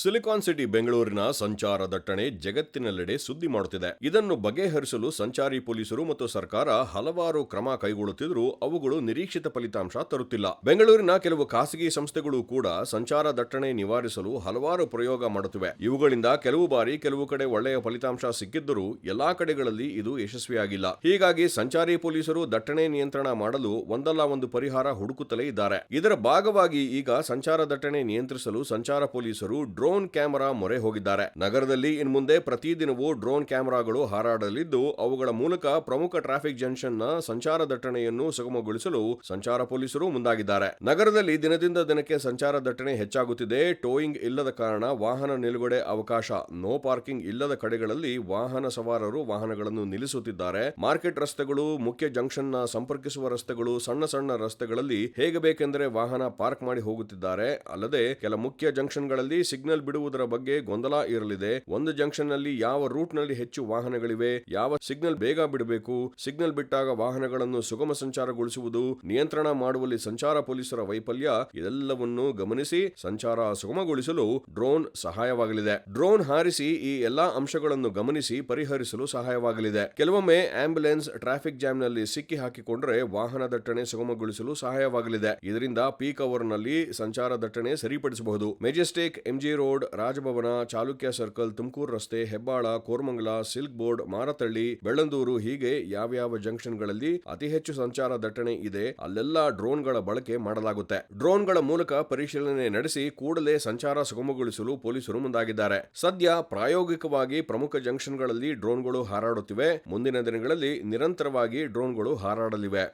Silicon city ಬೆಂಗಳೂರಿನ ಸಂಚಾರ ದಟ್ಟಣೆ ಜಗತ್ತಿನೆಲ್ಲೆಡೆ ಸುದ್ದಿ ಮಾಡುತ್ತಿದೆ. ಇದನ್ನು ಬಗೆಹರಿಸಲು ಸಂಚಾರಿ ಪೊಲೀಸರು ಮತ್ತು ಸರ್ಕಾರ ಹಲವಾರು ಕ್ರಮ ಕೈಗೊಳ್ಳುತ್ತಿದ್ದರೂ ಅವುಗಳು ನಿರೀಕ್ಷಿತ ಫಲಿತಾಂಶ ತರುತ್ತಿಲ್ಲ. ಬೆಂಗಳೂರಿನ ಕೆಲವು ಖಾಸಗಿ ಸಂಸ್ಥೆಗಳು ಕೂಡ ಸಂಚಾರ ದಟ್ಟಣೆ ನಿವಾರಿಸಲು ಹಲವಾರು ಪ್ರಯೋಗ ಮಾಡುತ್ತಿವೆ. ಇವುಗಳಿಂದ ಕೆಲವು ಬಾರಿ ಕೆಲವು ಕಡೆ ಒಳ್ಳೆಯ ಫಲಿತಾಂಶ ಸಿಕ್ಕಿದ್ದರೂ ಎಲ್ಲಾ ಕಡೆಗಳಲ್ಲಿ ಇದು ಯಶಸ್ವಿಯಾಗಿಲ್ಲ. ಹೀಗಾಗಿ ಸಂಚಾರಿ ಪೊಲೀಸರು ದಟ್ಟಣೆ ನಿಯಂತ್ರಣ ಮಾಡಲು ಒಂದಲ್ಲ ಒಂದು ಪರಿಹಾರ ಹುಡುಕುತ್ತಲೇ ಇದ್ದಾರೆ. ಇದರ ಭಾಗವಾಗಿ ಈಗ ಸಂಚಾರ ದಟ್ಟಣೆ ನಿಯಂತ್ರಿಸಲು ಸಂಚಾರ ಪೊಲೀಸರು ಡ್ರೋನ್ ಕ್ಯಾಮೆರಾ ಮೊರೆ ಹೋಗಿದ್ದಾರೆ. ನಗರದಲ್ಲಿ ಇನ್ಮುಂದೆ ಪ್ರತಿದಿನವೂ ಡ್ರೋನ್ ಕ್ಯಾಮೆರಾಗಳು ಹಾರಾಡಲಿದ್ದು, ಅವುಗಳ ಮೂಲಕ ಪ್ರಮುಖ ಟ್ರಾಫಿಕ್ ಜಂಕ್ಷನ್ನ ಸಂಚಾರ ದಟ್ಟಣೆಯನ್ನು ಸುಗಮಗೊಳಿಸಲು ಸಂಚಾರ ಪೊಲೀಸರು ಮುಂದಾಗಿದ್ದಾರೆ. ನಗರದಲ್ಲಿ ದಿನದಿಂದ ದಿನಕ್ಕೆ ಸಂಚಾರ ದಟ್ಟಣೆ ಹೆಚ್ಚಾಗುತ್ತಿದೆ. ಟೋಯಿಂಗ್ ಇಲ್ಲದ ಕಾರಣ ವಾಹನ ನಿಲುಗಡೆ ಅವಕಾಶ. ನೋ ಪಾರ್ಕಿಂಗ್ ಇಲ್ಲದ ಕಡೆಗಳಲ್ಲಿ ವಾಹನ ಸವಾರರು ವಾಹನಗಳನ್ನು ನಿಲ್ಲಿಸುತ್ತಿದ್ದಾರೆ. ಮಾರ್ಕೆಟ್ ರಸ್ತೆಗಳು, ಮುಖ್ಯ ಜಂಕ್ಷನ್ ಸಂಪರ್ಕಿಸುವ ರಸ್ತೆಗಳು, ಸಣ್ಣ ಸಣ್ಣ ರಸ್ತೆಗಳಲ್ಲಿ ಹೇಗೆ ಬೇಕೆಂದರೆ ವಾಹನ ಪಾರ್ಕ್ ಮಾಡಿ ಹೋಗುತ್ತಿದ್ದಾರೆ. ಅಲ್ಲದೆ ಕೆಲ ಮುಖ್ಯ ಜಂಕ್ಷನ್ಗಳಲ್ಲಿ ಸಿಗ್ನಲ್ ಬಿಡುವುದರ ಬಗ್ಗೆ ಗೊಂದಲ ಇರಲಿದೆ. ಒಂದು ಜಂಕ್ಷನ್ನಲ್ಲಿ ಯಾವ ರೂಟ್ನಲ್ಲಿ ಹೆಚ್ಚು ವಾಹನಗಳಿವೆ, ಯಾವ ಸಿಗ್ನಲ್ ಬೇಗ ಬಿಡಬೇಕು, ಸಿಗ್ನಲ್ ಬಿಟ್ಟಾಗ ವಾಹನಗಳನ್ನು ಸುಗಮ ಸಂಚಾರಗೊಳಿಸುವುದು, ನಿಯಂತ್ರಣ ಮಾಡುವಲ್ಲಿ ಸಂಚಾರ ಪೊಲೀಸರ ವೈಫಲ್ಯ, ಇದೆಲ್ಲವನ್ನು ಗಮನಿಸಿ ಸಂಚಾರ ಸುಗಮಗೊಳಿಸಲು ಡ್ರೋನ್ ಸಹಾಯವಾಗಲಿದೆ. ಡ್ರೋನ್ ಹಾರಿಸಿ ಈ ಎಲ್ಲಾ ಅಂಶಗಳನ್ನು ಗಮನಿಸಿ ಪರಿಹರಿಸಲು ಸಹಾಯವಾಗಲಿದೆ. ಕೆಲವೊಮ್ಮೆ ಆಂಬ್ಯುಲೆನ್ಸ್ ಟ್ರಾಫಿಕ್ ಜಾಮ್ನಲ್ಲಿ ಸಿಕ್ಕಿ ಹಾಕಿಕೊಂಡ್ರೆ ವಾಹನ ದಟ್ಟಣೆ ಸುಗಮಗೊಳಿಸಲು ಸಹಾಯವಾಗಲಿದೆ. ಇದರಿಂದ ಪೀಕ್ ಅವರ್ನಲ್ಲಿ ಸಂಚಾರ ದಟ್ಟಣೆ ಸರಿಪಡಿಸಬಹುದು. Majestic, MG road, Raj Bhavan, Chalukya circle, Tumakuru ರಸ್ತೆ, ಹೆಬ್ಬಾಳ, ಕೋರ್ಮಂಗಲ, ಸಿಲ್ಕ್ ಬೋರ್ಡ್, ಮಾರತಳ್ಳಿ, ಬೆಳ್ಳಂದೂರು ಹೀಗೆ ಯಾವ್ಯಾವ ಜಂಕ್ಷನ್ಗಳಲ್ಲಿ ಅತಿ ಹೆಚ್ಚು ಸಂಚಾರ ದಟ್ಟಣೆ ಇದೆ, ಅಲ್ಲೆಲ್ಲ ಡ್ರೋನ್ಗಳ ಬಳಕೆ ಮಾಡಲಾಗುತ್ತೆ. ಡ್ರೋನ್ಗಳ ಮೂಲಕ ಪರಿಶೀಲನೆ ನಡೆಸಿ ಕೂಡಲೇ ಸಂಚಾರ ಸುಗಮಗೊಳಿಸಲು ಪೊಲೀಸರು ಮುಂದಾಗಿದ್ದಾರೆ. ಸದ್ಯ ಪ್ರಾಯೋಗಿಕವಾಗಿ ಪ್ರಮುಖ ಜಂಕ್ಷನ್ಗಳಲ್ಲಿ ಡ್ರೋನ್ಗಳು ಹಾರಾಡುತ್ತಿವೆ. ಮುಂದಿನ ದಿನಗಳಲ್ಲಿ ನಿರಂತರವಾಗಿ ಡ್ರೋನ್ಗಳು ಹಾರಾಡಲಿವೆ.